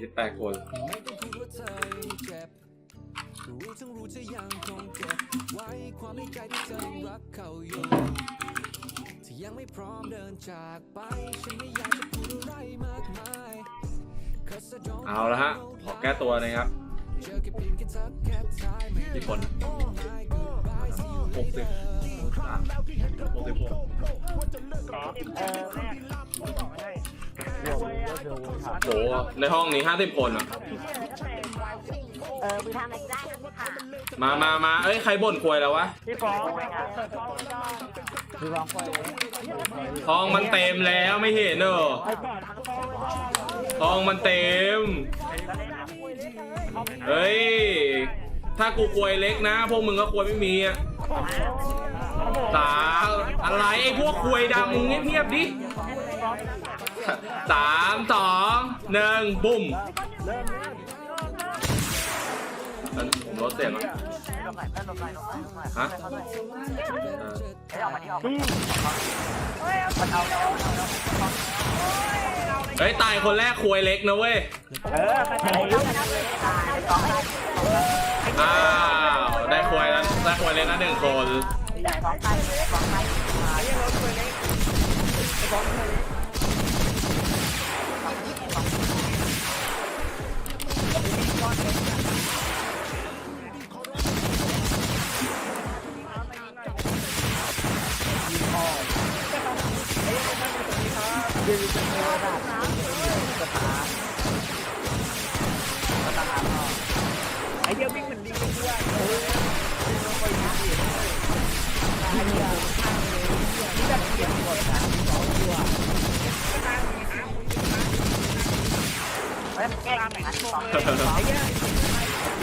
48 คนยังเไม่อาพร้อมเดินจากไป ฉันไม่อยากจะพูดอะไรมากมายเอาละฮะ ขอแก้ตัวนะครับที่คน60 โหในห้องนี้ห้าสิบคนอะ เออไปทำอะไรได้นะพี่ค่ะมามามาเอ้ย ใครบ่นควยแล้ววะ พี่ฟ้องคือร้องไปห้องมันเต็มแล้วไม่เห็นเนอะห้องมันเต็ม เฮ้ย ถ้ากูควยเล็กนะ พวกมึงก็ควยไม่มีอะ สามอะไรไอ้พวกควยดำมึงเงียบๆดิสามสองหนึ่งบุ้มอันผมลดเสียงอะฮะเฮ้ยตายคนแรกควยเล็กนะเว้ยเออใครใครรู้อ้าวได้ควยแล้วได้ควยเล็กนะหนึ่งคน ได้ไหมไปสองไปไอ้ยังรถไปเลยไอ้บอลไปเลยเดี๋ยวจะมีระดับจะตา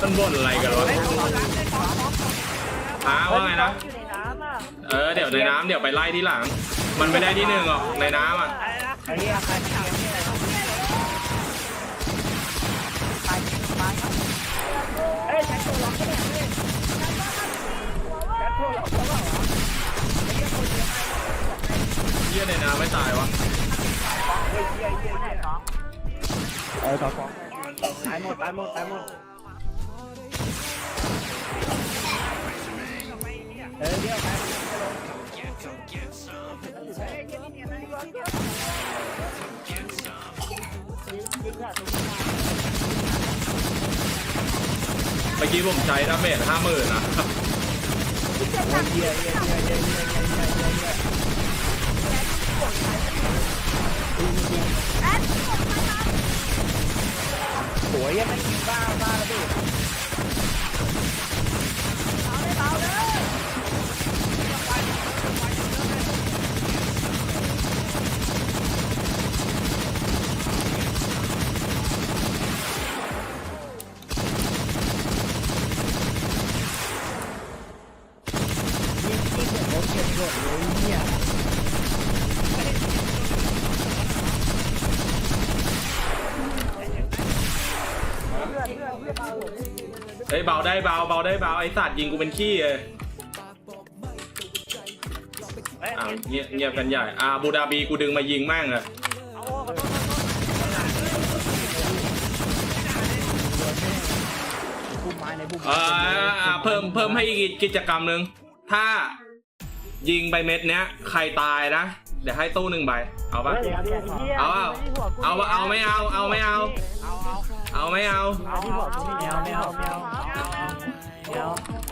มันบ่นอะไรกันวะอ้าว่าไงนะอยู่ในน้ำอะเออเดี๋ยวในน้ำเดี๋ยวไปไล่ที่หลัง มันไม่ได้ที่หนึ่งหรอกในน้ำอะอะไรนะไอ้เหี้ยใครไม่ทำเอ้ยแจ็คตัวล็อกก็ได้เว้ยแจ็คตัวล็อกแล้วเหรอเยี่ยในน้ำไม่ตายวะเออต่อฟ้องตายหมดตายหมดตายหมดเออเดี๋ยวไปเมื่อกี้ผมใช้ดาเมจห้าหมื่นนะเหี้ยเหี้ยเหี้ยเหี้ยเหี้ยเหี้ยเหี้ยเหี้ยเหี้ย สวยยังไม่ยิงบ้าบ้าแล้วพี่เอาเลยเอาเลย ได้เบาเบาได้เบาไอสัตว์ยิงกูเป็นขี้เลยอ้าวเงียบเงียบกันใหญ่อาบูดาบีกูดึงมายิงแม่งอะพุ่มไม้ในพุ่มเอออ่าเพิ่มเพิ่มให้อีกกิจกรรมหนึ่งถ้ายิงไปเม็ดเนี้ย ใครตายนะ เดี๋ยวให้ตู้หนึ่งใบ เอาปะเอาเอาเอาปะเอาไม่เอาเอาไม่เอา เอาไม่เอาเอาที่บอกไม่เอาไม่เอาไม่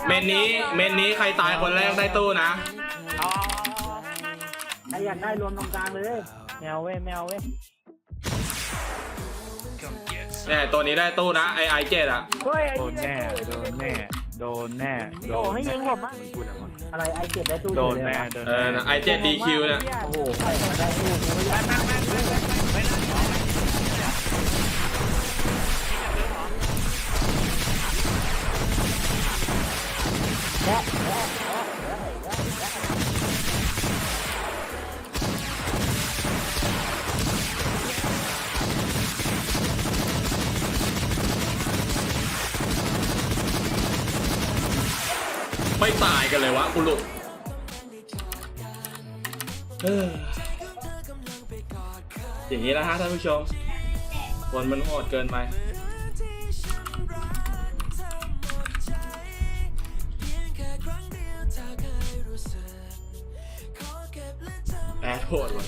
เมนนี้เมนนี้ใครตายคนแรกได้ตู้นะเอาใครอยากได้รวมตรงกลางเลยแมวเว้ยแมวเว้ยเนี่ยตัวนี้ได้ตู้นะไอไอเจ็ดอะเฮ้ยโดนแน่ โดนแน่ โดนแน่ โดโอ้นให้ยิงผมอะไรไอเจ็บได้ตู้โดนแน่ โดนแน่ไอเจ็ดดีคิวเนี่ยโอ้โหได้ตู้ไม่ได้ ไม่ตายกันเลยวะกูหลุดเอออย่างนี้นะฮะท่านผู้ชมผคนมันโหดเกินไป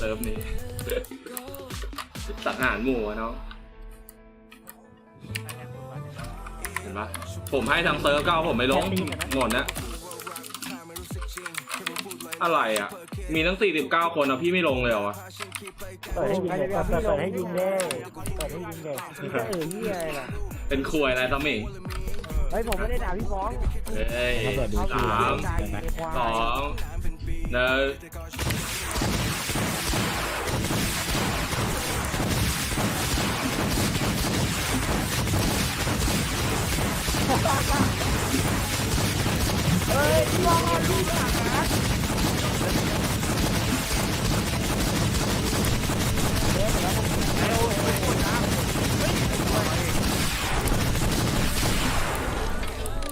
ซิร์ฟนี้สังหารหมู่อะเนาะเห็นปะผมให้ทางเซิร์ฟก็เอาผมไม่ลงหมดนะอะไรอะ มีทั้ง 49 คนอะพี่ไม่ลงเลยเหรอวะเปิดให้ยิงเลยเปิดเปิดให้ยิงเลยเปิดให้ยิงเลยพี่ก็เออเฮียอะไรล่ะเป็นควยอะไรตอมมิงเฮ้ยผมไม่ได้ด่าพี่ฟ้องเฮ้ยเอาสามใจในควายสองหนึ่ง เฮ้ยลองเอาลูกหลานนะ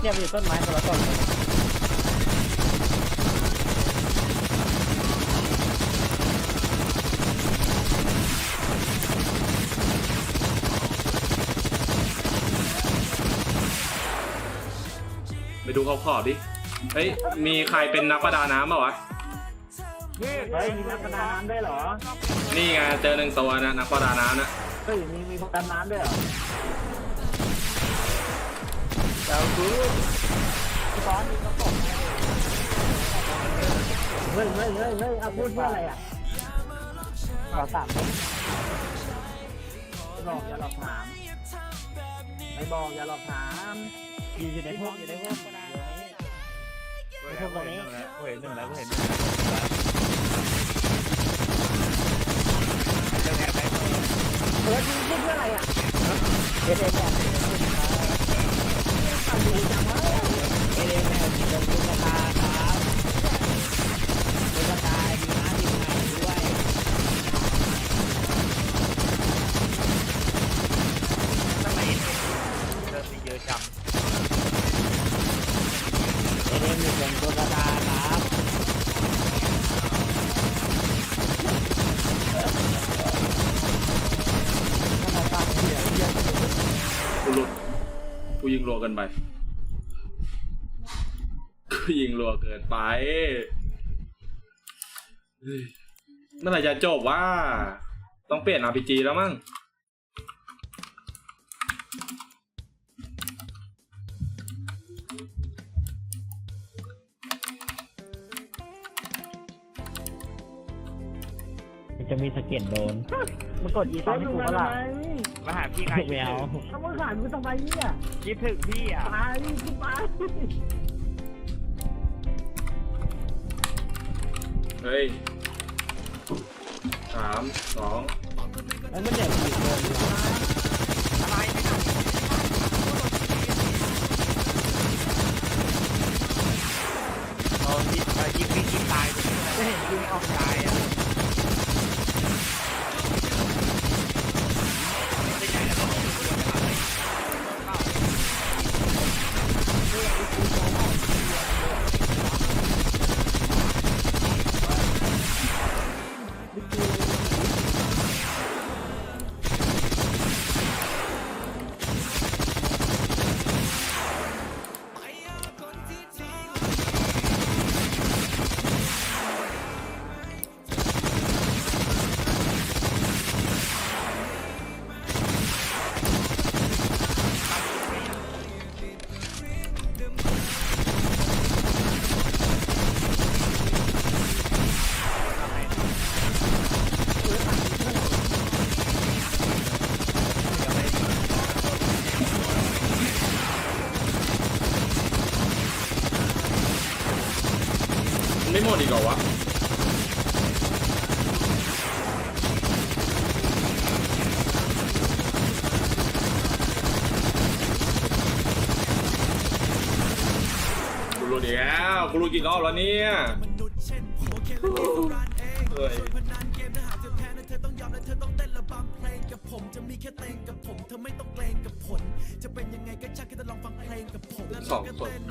เนี่ยมันอยู่ต้นไม้คนละต้นเลย ขาขอบดิ เฮ้ย มีใครเป็นนักประดาน้ำเปล่าวะเฮ้ยมีนักประดาน้ำด้วยเหรอนี่ไงเจอหนึ่งตัวนะนักประดาน้ำนะ เฮ้ยมีมีดำน้ำด้วยเหรอเจ้าคือพี่ฟ้องมีกระป๋องเฮ้ยเฮ้ยเฮ้ยเฮ้ยเอาพูดเพื่ออะไรอะขอสามไม่บอกอย่าหลอกถามไม่บอกอย่าหลอกถามอยู่อยู่ในพวกอยู่ใน พวกก็ได้เห็นหนึ่งแล้วเห็นหนึ่งแล้วเห็นหนึ่งแล้วเออพูดเพื่ออะไรอะเอเดนเนี่ยทำดีจังวะเอเดนเนี่ยเป็นตุ๊กตาครับตุ๊กตาดีนะดีงามด้วย ทำไมเริ่มมีเยอะจัง เอเดนเป็นตุ๊กตาครับทำไมปากเหี้ยเหี้ย กูหลุด กู ยิงรัวเกินไปกูยิงรัวเกินไปเฮ้ยเมื่อไหร่จะจบว่า ต้องเปลี่ยน RPG แล้วมั้งจะมีสะเก็ดโดน มันกดอีซ้ำถูกปะล่ะ มาหาพี่ใครไม่เอาถ้ามึงขายมึงทำไมเนี่ยคิดถึงพี่อะตายกูตายเฮ้ยสามสองแล้วมันเด็กกี่คนอะไรไม่ทำโอ้ยิงยิงพี่ยิงตายจะเห็นยิงออกตาย เหรอวะกูรู้ดีแล้วกูรู้กี่รอบแล้วเนี่ยเฮ้ยผมจะมีแค่เตงกับผมเธอไม่ต้องเกรงกับผล จะเป็นยังไงก็ช่างแค่จะลองฟังเพลงกับผมแล้วสองก็คนเต้น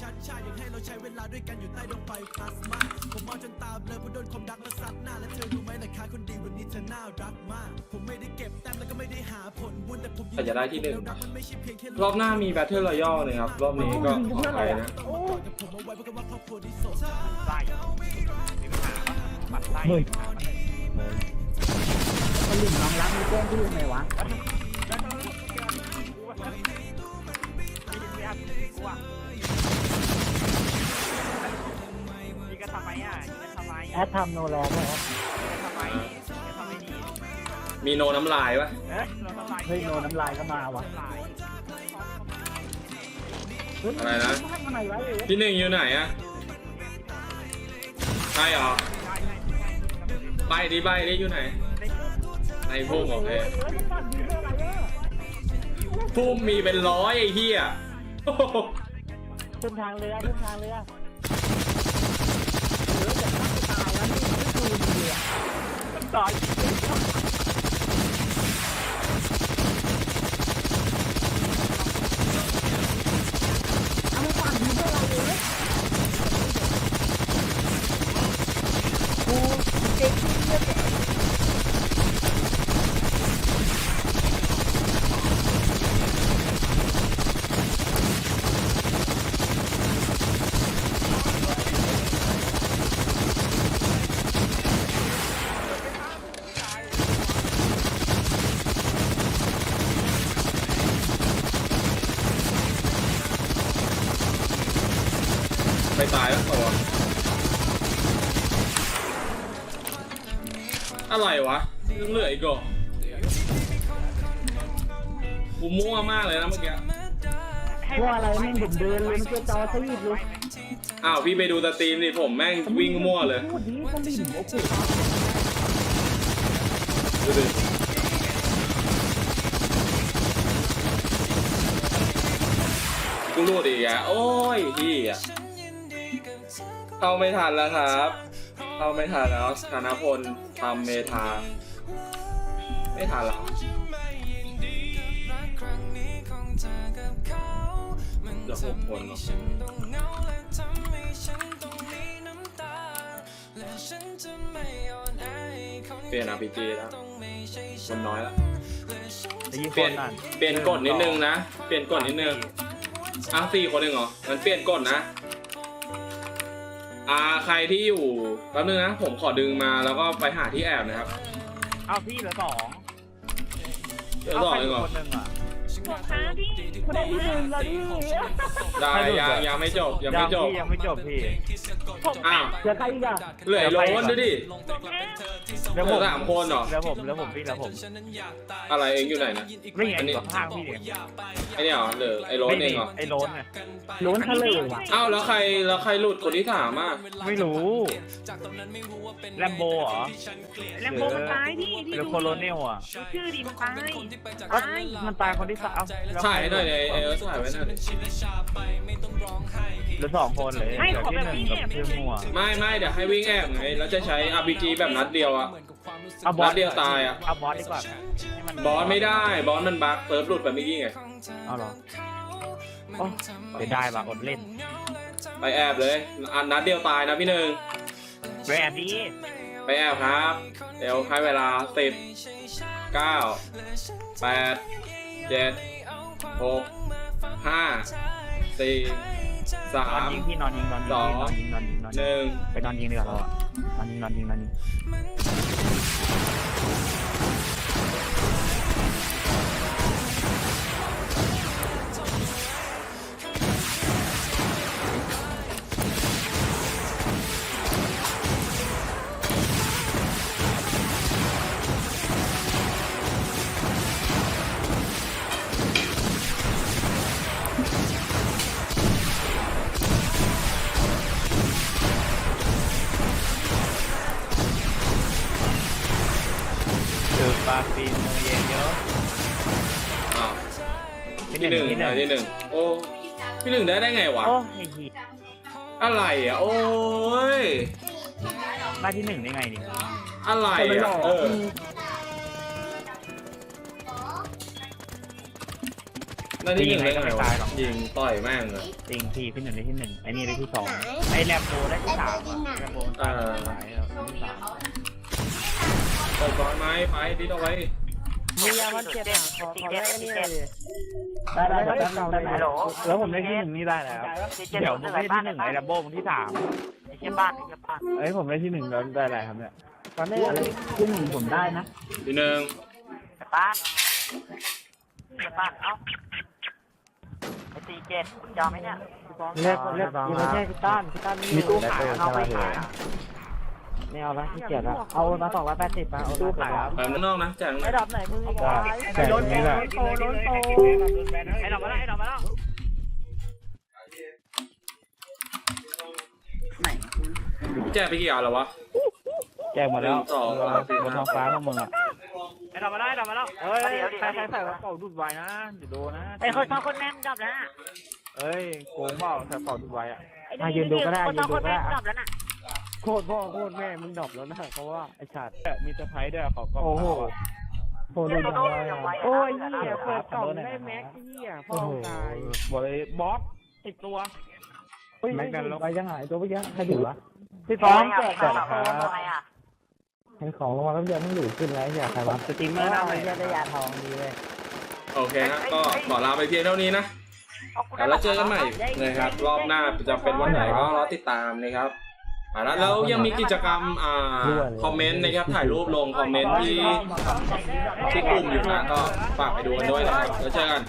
ชัดชาอยากให้เราใช้เวลาด้วยกันอยู่ใต้ดวงไฟพลาสมาผมมองจนตาเบลอเพราะโดนความรักและซัดหน้าและเธอรู้ไหมล่ะคะคนดีวันนี้เธอน่ารักมาก ผมไม่ได้เก็บแต้มแล้วก็ไม่ได้หาผลบุญแต่ผมแต่จะได้ที่หนึ่ง รักมันไม่ใช่เพียงแค่รอบหน้ามีแบทเทิลรอยัลนะครับ รอบนี้ก็ขอไปนะต้องมาต่อกับผมเอาไว้เพราะว่าครอบครัวที่โสดไส้มีปัญหาปะปัดไส้เฮ้ยคนหลิงน้องรักมีแจ้งที่ยังไงวะแล้ แอดทำโนแลนด้วยครับยิงกันทำไมยิงกันทำไมดีมีโนน้ำลายปะเอ๊ะเราทำไมเฮ้ยโนน้ำลายก็มาวะหลายเฮ้ยอะไรนะ ทำไมวะเอ๋พี่หนึ่งอยู่ไหนอะใช่เหรอใช่ใช่ใช่ใบดิใบดิอยู่ไหน ในพุ่มโอเคเฮ้ยมันปั่นดีเท่าไหร่เนี่ยพุ่มมีเป็นร้อยไอ้เหี้ยโอ้โหขึ้นทางเรือขึ้นทางเรือเรือจะฆ่าตายแล้ว นี่ไม่คืนเรือต่อย เอามาปั่นดีเท่าไหร่เลยกูเจ๊งเลือด ไปตายแล้วตัว อะไรวะยังเหลืออีกเหรอกูมั่วมากเลยนะเมื่อกี้พวกอะไรแม่งผมเดินเลยมันเจอจอซีดเลยอ้าวพี่ไปดูสตรีมดิผมแม่งวิ่งมั่วเลย พูดดีก็ลิ่นโอ้โหดูดิกูรูดอีกอะโอ้ยพี่อะเข้าไม่ทันแล้วครับ เข้าไม่ทันแล้วธนพลทำเมธาไม่ทันแล้วเหลือหกคนเหรอเปลี่ยน RPG แล้วคนน้อยแล้วจะยิงเปคลี่ยนนนั่นเปลี่ยนกฎนิดนึงนะ เปลี่ยนกฎนิดนึงอ้าวสี่คนเองเหรอมันเปลี่ยนกฎนะ อ่าใครที่อยู่แป๊บนึงนะผมขอดึงมาแล้วก็ไปหาที่แอบนะครับเอ้าพี่เหลือสองเดี๋ยวต่อเองเหรอคนหนึ่งอะ คนได้ที่หนึ่งแล้วนี่ได้ยังยังไม่จบยังไม่จบ พี่ยังไม่จบพี่อ้าวเจอใครอีกอะเหลือไอ้โรนดูดิแล้วเหผลือมสามคนเหรอ แล้วผมแล้วผมพี่แล้วผม อะไรเองอยู่ไหนนะไม่ไงอันนี้อยู่ข้างพี่เนี่ยไอเนี่ยเหรอเหลือไอ้โรนเองเหรอ ไอ้โรนไงล้นทะเลว่ะอ้าวแล้วใครแล้วใครหลุดคนที่สามอะไม่รู้แลมโบเหรอแลมโบมันตายพี่พี่หรือดูโคโลเนลอะดูชื่อดิมันตายก็ตายมันตายคนที่สามแล้วถ่ายให้หน่อยไอ้ไอ้เออถ่ายไว้หน่อยดิเหลือสองคนเลยให้เหลืขอที่แบบหนึ่งนี้กับเนี่ยชื่อมัวไม่ไม่เดี๋ยวให้วิ่งแอบไงแล้วจะใช้ RPG แบบนัดเดียวอะเอาบอนัสดเดียวตายอะเอาบอสดีกว่าให้มันบอสไม่ได้บอสมันบั๊กเซิร์ฟหลุดไปเมื่อกี้ไงเอาเหรอโอ้เสียดายว่ะอดเล่น ไปแอบเลยอันนัดเดียวตายนะพี่หนึ่งแหวนดีไปแอบครับ เดี๋ยวให้เวลาสิบเก้าแปด เจ็ดหกห้าสี่สานอนมยิงพี่นอนยิงนอนยิงสองนอนยิงนอนยิงนอนหยิงนึ่งไปนอนยิงดีกว่าเราอะนอนยิงนอนยิงนอนยิง บาซินเยนเยอะอ้าวที่หนึ่งที่หนึ่งอะที่หนึ่งโอ้พี่หนึ่งได้ได้ไงวะอะไรอะโอ้ยได้ที่หนึ่งได้ไงนี่อะไรอะเออนั่นที่หนึ่งได้ไงวะยิงต่อยแม่งเลย จริงพี่พี่หนึ่งได้ที่หนึ่งไอ้นี่ได้ที่สองไอ้แรบโบได้ที่สามแรบโบตายแล้วที่สาม เปิดก่อนไหมไปดิดเอาไว้มียาวันเจ็ดอะขอขอได้นี่เลยได้ได้ได้ได้แล้วผมได้ที่หนึ่งนี่ได้แล้วเดี๋ยวผมได้ที่หนึ่งไอ้แลมโบผมที่สามไอ้เชี่ยบ้านไอ้เชี่ยบ้านเอ้ยผมได้ที่หนึ่งแล้วได้อะไรครับเนี่ยตอนนี้ที่หนึ่งผมได้นะทีหนึ่งไอ้บ้านไอ้บ้านเอ้าไอ้สี่เจ็ดคุณยอมไหมเนี่ยเรียกเรียกยังไม่ใช่พี่ต้านพี่ต้านมีตู้ขายเอาไปขายอะ ไม่เอาละพี่เกียรละเอามาสองร้อยแปดสิบมาเอาตู้ขายครับแบบด้านนอกนะแจกข้างในไอ้ดอกไหนมึงอีกแต่ตรงนี้แหละโตล้นโตไอ้ดอกมาแล้วไอ้ดอกมาแล้วแจกไปกี่อันแล้ววะแจกหมดแล้วหนึ่งสองสามสี่บนท้องฟ้าพวกมึงอะไอ้ดอกมาแล้วไอ้ดอกมาแล้วเฮ้ยใครใครใส่กระเป๋าดูดไวนะเดี๋ยวโดนนะไอ้คนสองคนแม่งดับแล้วน่ะเอ้ยโกงเปล่าใส่กระเป๋าดูดไวอะมายืนดูก็ได้คนยืสอนงดูคนก็แม่ได้งดับแล้วน่ะ โคตรพ่อโคตรแม่มึงดรอปแล้วนะเพราะว่าไอ้ชาติมีเซอร์ไพรส์ด้วยขอก็โอ้โหโอ้ยโอ้โอ้ยยเหี้เหี้ยยเปิดกล่องได้แม็กเหี้ยพ่อตายบอกเลยบอสติดตัวแม็กดันลบไปยังไงตัวไปยังใครถือวะพี่ฟ้ฟ้อองงแจแจกกแจแจกกทำไมอะเห็นของลงมาแล้วเดี๋ยวมันอยู่ขึ้นแล้วอย่าใครวะสตรีมเมอร์หน้าใหม่เหี้ยได้ยาทองดีเลย โอเคฮะก็ขอลาไปเพียงเท่านี้นะแล้วเจอกันใหม่นะครับ รอบหน้าจะเป็นวันไหนก็รอติดตามนะครับ อ่าแล้วแล้วยังมีกิจกรรมอ่าคอมเมนต์นะครับถ่ายรูปลงคอมเมนต์ที่ที่กลุ่มอยู่นะก็ฝากไปดูกันด้วยนะครับแล้วเจอกัน